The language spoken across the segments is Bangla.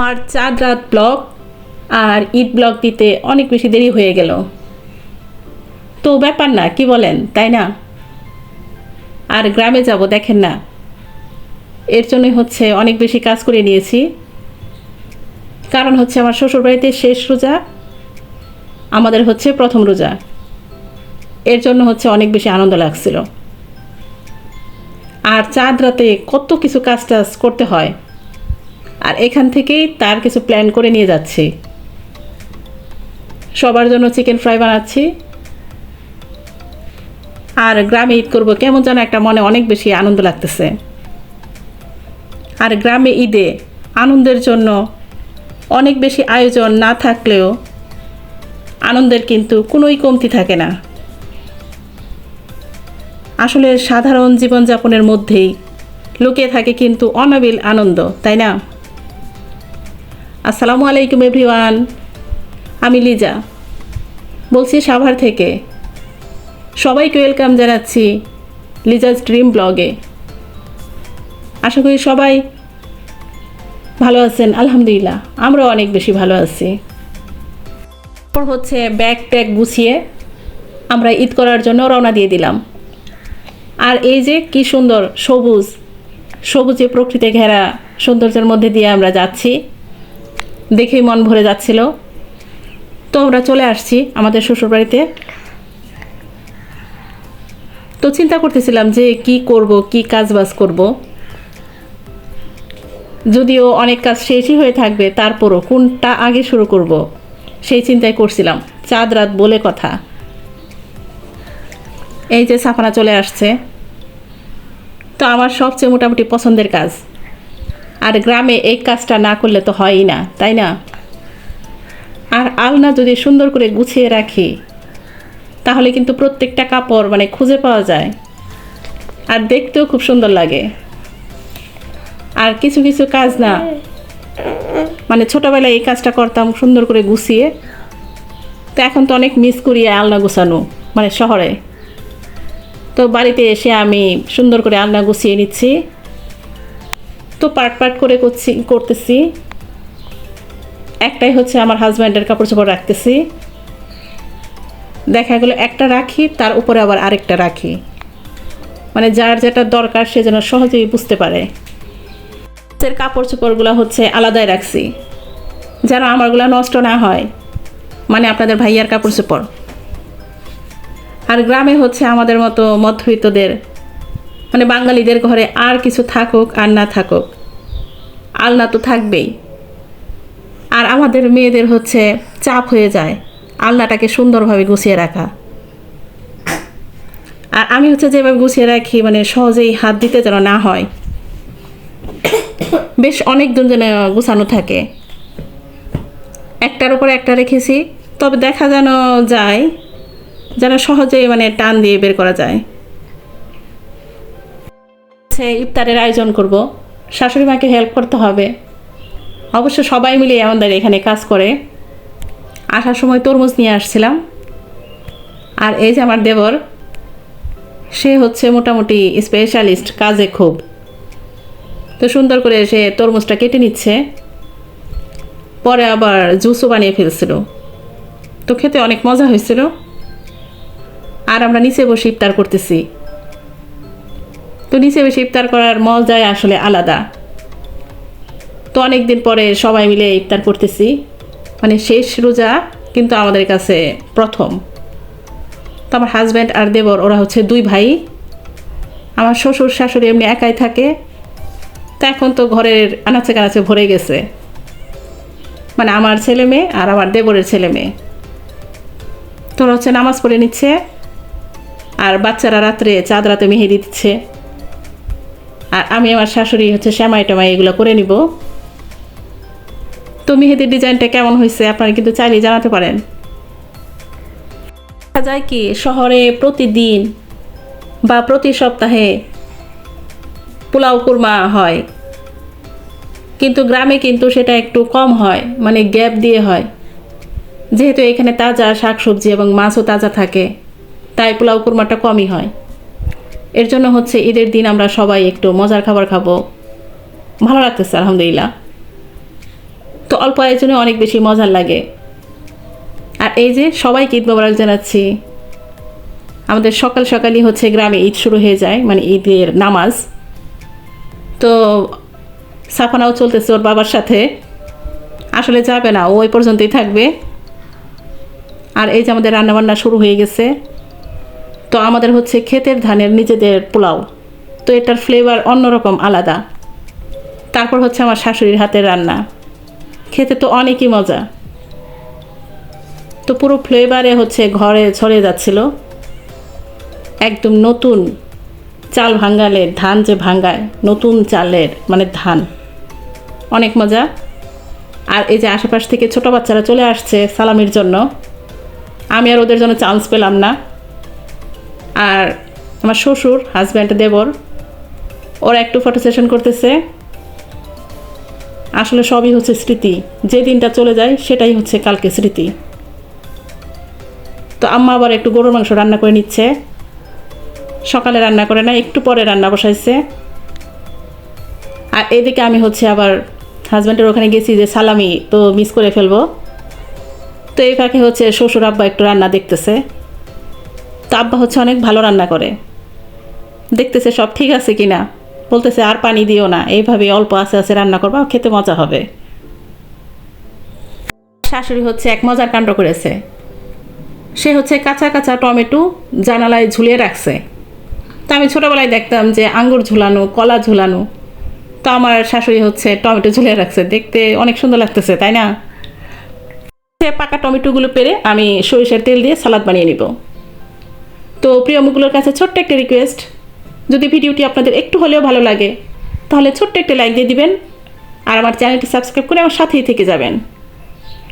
আমার চাঁদ রাত ব্লগ আর ঈদ ব্লগ দিতে অনেক বেশি দেরি হয়ে গেল। তো ব্যাপার না, কি বলেন, তাই না? আর গ্রামে যাব, দেখেন না। এর জন্যই হচ্ছে অনেক বেশি কাজ করে নিয়েছি। কারণ হচ্ছে আমার শ্বশুরবাড়িতে শেষ রোজা, আমাদের হচ্ছে প্রথম রোজা। এর জন্য হচ্ছে অনেক বেশি আনন্দ লাগছিল। আর চাঁদ রাতে কত কিছু কাজ টাজ করতে হয় আর এখান থেকেই তার কিছু প্ল্যান করে নিয়ে যাচ্ছি। সবার জন্য চিকেন ফ্রাই বানাচ্ছি। আর গ্রামে ঈদ করব, কেমন যেন একটা মনে অনেক বেশি আনন্দ লাগতেছে। আর গ্রামে ঈদে আনন্দের জন্য অনেক বেশি আয়োজন না থাকলেও আনন্দের কিন্তু কোনোই কমতি থাকে না। আসলে সাধারণ জীবনযাপনের মধ্যেই লুকিয়ে থাকে কিন্তু অনাবিল আনন্দ, তাই না? আসসালামু আলাইকুম এভরিওয়ান, আমি লিজা। বলছি সাভার থেকে। সবাইকে ওয়েলকাম জানাচ্ছি লিজাস ড্রিম ব্লগে। আশা করি সবাই ভালো আছেন, আলহামদুলিল্লাহ। আমরাও অনেক বেশি ভালো আছি। তারপর হচ্ছে ব্যাগ ট্যাগ গুছিয়ে আমরা ঈদ করার জন্য রওনা দিয়ে দিলাম। আর এই যে কি সুন্দর সবুজ, সবুজে প্রকৃতি ঘেরা সৌন্দর্যের মধ্যে দিয়ে আমরা যাচ্ছি। দেখেই মন ভরে যাচ্ছিল। তো আমরা চলে আসছি আমাদের শ্বশুরবাড়িতে। তো চিন্তা করতেছিলাম যে কি করব, কি কাজ বাজ করব। যদিও অনেক কাজ শেষই হয়ে থাকবে, তারপরও কোনটা আগে শুরু করব, সেই চিন্তাই করছিলাম। চাঁদ রাত বলে কথা। এই যে সাফানা চলে আসছে। তো আমার সবচেয়ে মোটামুটি পছন্দের কাজ। আর গ্রামে এই কাজটা না করলে তো হয়ই না, তাই না? আর আলনা যদি সুন্দর করে গুছিয়ে রাখি, তাহলে কিন্তু প্রত্যেকটা কাপড় মানে খুঁজে পাওয়া যায়। আর দেখতেও খুব সুন্দর লাগে। আর কিছু কিছু কাজ না মানে ছোটোবেলায় এই কাজটা করতাম সুন্দর করে গুছিয়ে। তো এখন তো অনেক মিস করি আলনা গুছানো মানে শহরে। তো বাড়িতে এসে আমি সুন্দর করে আলনা গুছিয়ে নিচ্ছি। তো পার্ট পার্ট করে করছি, করতেছি। একটাই হচ্ছে আমার হাজব্যান্ডের কাপড় চোপড় রাখতেছি। দেখা গেলো একটা রাখি, তার উপরে আবার আরেকটা রাখি। মানে যার যেটা দরকার সে যেন সহজেই বুঝতে পারে। এর কাপড় চোপড়গুলো হচ্ছে আলাদাই রাখছি। যেন আমারগুলো নষ্ট না হয়। মানে আপনাদের ভাইয়ার কাপড় চোপড়। আর গ্রামে হচ্ছে আমাদের মতো মধ্যবিত্তদের মানে বাঙালিদের ঘরে আর কিছু থাকুক আর না থাকুক, আলনা তো থাকবেই। আর আমাদের মেয়েদের হচ্ছে চাপ হয়ে যায় আলনাটাকে সুন্দরভাবে গুছিয়ে রাখা। আর আমি হচ্ছে যেভাবে গুছিয়ে রাখি মানে সহজেই হাত দিতে যেন না হয়, বেশ অনেক দিন যেন গুছানো থাকে। একটার উপরে একটা রেখেছি, তবে দেখা যেন যায়, যেন সহজেই মানে টান দিয়ে বের করা যায়। হচ্ছে ইফতারের আয়োজন করব। শাশুড়ি মাকে হেল্প করতে হবে। অবশ্য সবাই মিলে আমাদের এখানে কাজ করে। আসার সময় তরমুজ নিয়ে আসছিলাম। আর এই যে আমার দেবর, সে হচ্ছে মোটামুটি স্পেশালিস্ট কাজে খুব। তো সুন্দর করে সে তরমুজটা কেটে নিচ্ছে। পরে আবার জুসও বানিয়ে ফেলছিল। তো খেতে অনেক মজা হয়েছিল। আর আমরা নিচে বসে ইফতার করতেছি। তো নিচে বসে ইফতার করার মজাই আসলে আলাদা। তো অনেক দিন পরে সবাই মিলে ইফতার করতেছি। মানে শেষ রোজা কিন্তু আমাদের কাছে প্রথম। তো আমার হাজব্যান্ড আর দেবর, ওরা হচ্ছে দুই ভাই। আমার শ্বশুর, শাশুড়ি এমনি একাই থাকে। তো এখন তো ঘরের আনাচে কানাচে ভরে গেছে। মানে আমার ছেলে মেয়ে আর আমার দেবরের ছেলে মেয়ে। তোরা হচ্ছে নামাজ পড়ে নিচ্ছে। আর বাচ্চারা রাত্রে চাঁদ রাতে মেহেদি দিচ্ছে। আর আমি আমার শাশুড়ি হচ্ছে শ্যামাই টামাই এগুলো করে নিব। তো মেহেদির ডিজাইনটা কেমন হয়েছে আপনারা কিন্তু চাইলেই জানাতে পারেন। দেখা যায় কি, শহরে প্রতিদিন বা প্রতি সপ্তাহে পোলাও কুরমা হয়। কিন্তু গ্রামে কিন্তু সেটা একটু কম হয় মানে গ্যাপ দিয়ে হয়। যেহেতু এখানে তাজা শাকসবজি এবং মাছও তাজা থাকে, তাই পোলাও কুরমাটা কমই হয়। এর জন্য হচ্ছে ঈদের দিন আমরা সবাই একটু মজার খাবার খাব। ভালো লাগতেছে, আলহামদুলিল্লাহ। তো অল্প আয়োজনে অনেক বেশি মজার লাগে। আর এই যে সবাইকে ঈদ মোবারক জানাচ্ছি। আমাদের সকাল সকালই হচ্ছে গ্রামে ঈদ শুরু হয়ে যায় মানে ঈদের নামাজ। তো সাফানাও চলতেছে ওর বাবার সাথে। আসলে যাবে না, ও ওই পর্যন্তই থাকবে। আর এই যে আমাদের রান্নাবান্না শুরু হয়ে গেছে। তো আমাদের হচ্ছে ক্ষেতের ধানের নিজেদের পোলাও। তো এটার ফ্লেভার অন্যরকম আলাদা। তারপর হচ্ছে আমার শাশুড়ির হাতের রান্না। খেতে তো অনেকই মজা। তো পুরো ফ্লেভারে হচ্ছে ঘরে ছড়িয়ে যাচ্ছিল। একদম নতুন চাল ভাঙ্গালে ধান যে ভাঙ্গায় নতুন চালের মানে ধান। অনেক মজা। আর এই যে আশেপাশ থেকে ছোট বাচ্চারা চলে আসছে সালামির জন্য, আমি আর ওদের জন্য চান্স পেলাম না। আর আমার শ্বশুর হাজব্যান্ড দেবর, ওরা একটু ফটো সেশন করতেছে। আসলে সবই হচ্ছে স্মৃতি। যে দিনটা চলে যায়, সেটাই হচ্ছে কালকে স্মৃতি। তো আম্মা আবার একটু গরুর মাংস রান্না করে নিচ্ছে। সকালে রান্না করে না, একটু পরে রান্না বসাইছে। আর এদিকে আমি হচ্ছে আবার হাজব্যান্ডের ওখানে গেছি যে সালামি তো মিস করে ফেলব। তো এই ফাঁকে হচ্ছে শ্বশুর আব্বা একটু রান্না দেখতেছে। তো হচ্ছে অনেক ভালো রান্না করে। দেখতেছে সব ঠিক আছে কি না বলতেছে, আর পানি দিও না, এইভাবে অল্প আস্তে আস্তে রান্না করবা, খেতে মজা হবে। শাশুড়ি হচ্ছে এক মজার কাণ্ড করেছে। সে হচ্ছে কাঁচা কাঁচা টমেটো জানালায় ঝুলিয়ে রাখছে। তো আমি ছোটোবেলায় দেখতাম যে আঙ্গুর ঝুলানো, কলা ঝুলানো, তো আমার শাশুড়ি হচ্ছে টমেটো ঝুলিয়ে রাখছে। দেখতে অনেক সুন্দর লাগতেছে, তাই না? সে পাকা টমেটোগুলো পেরে আমি সরিষার তেল দিয়ে সালাদ বানিয়ে নিব। তো প্রিয় মুগুলোর কাছে ছোট্ট একটা রিকোয়েস্ট যদি ভিডিওটি আপনাদের একটু হলেও ভালো লাগে, তাহলে ছোট্ট একটা লাইক দিয়ে দিবেন, আর আমার চ্যানেলটি সাবস্ক্রাইব করে আমার সাথেই থেকে যাবেন।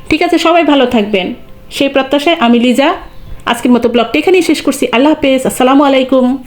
ঠিক আছে, সবাই ভালো থাকবেন। সেই প্রত্যাশায় আমি লিজা, আজকের মতো ব্লগটি এখানেই শেষ করছি। আল্লাহ হাফেজ, আসসালামু আলাইকুম।